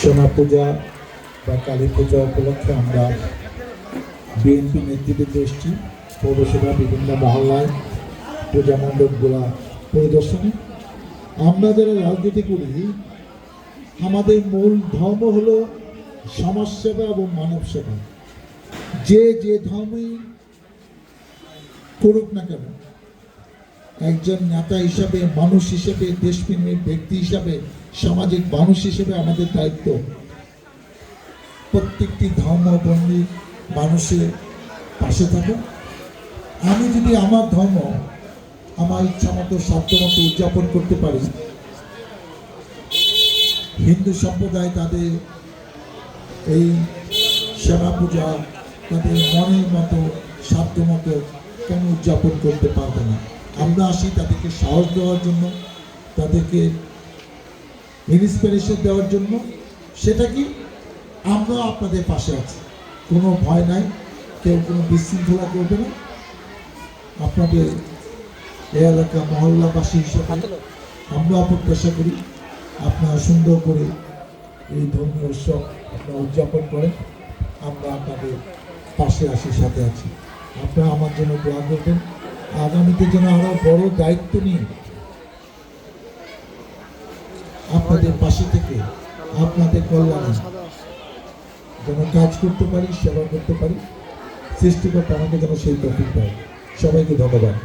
সোনা পূজা বা কালী পূজা উপলক্ষে আমরা বিএনপি নেতৃবৃন্দ এসেছি। পৌরসভা, বিভিন্ন মহল্লায়, পূজা মণ্ডপগুলা পরিদর্শনে। আমরা যারা রাজনীতি করি, আমাদের মূল ধর্ম হলো সমাজসেবা এবং মানব সেবা যে যে ধর্মই করুক না কেন একজন নেতা হিসাবে, মানুষ হিসেবে দেশপ্রেমী ব্যক্তি হিসাবে, সামাজিক মানুষ হিসেবে আমাদের দায়িত্ব। প্রত্যেকটি ধর্মবন্দী মানুষের পাশে থাকা আমি যদি আমার ধর্ম, আমার ইচ্ছা মতো মতো উদযাপন করতে পারি, হিন্দু সম্প্রদায় তাদের এই সেবা পূজা, তাদের মনের মতো মতো কেন উদযাপন করতে পারবে না? আমরা আসি তাদেরকে সাহস দেওয়ার জন্য, তাদেরকে ইন্সপিরেশন দেওয়ার জন্য। সেটা কি? আমরা আপনাদের পাশে আছি। কোনো ভয় নাই, কেউ কোনো বিশৃঙ্খলা করবে না। আপনাদের এই এলাকা মহল্লাবাসী হিসেবে আমরা প্রত্যাশা করি আপনারা সুন্দর করে এই ধর্মীয় উৎসব আপনারা উদযাপন করেন। আমরা আপনাদের পাশে আসি সাথে আছি। আপনারা আমার জন্য দোয়া করবেন। আগামীতে যেন আরও বড় দায়িত্ব নিয়ে আপনাদের পাশে থেকে আপনাদের কল্যাণে যেন কাজ করতে পারি, সেবা করতে পারি, সৃষ্টিকর্তা আমাকে যেন সেই টপিক পায় সবাইকে ধন্যবাদ।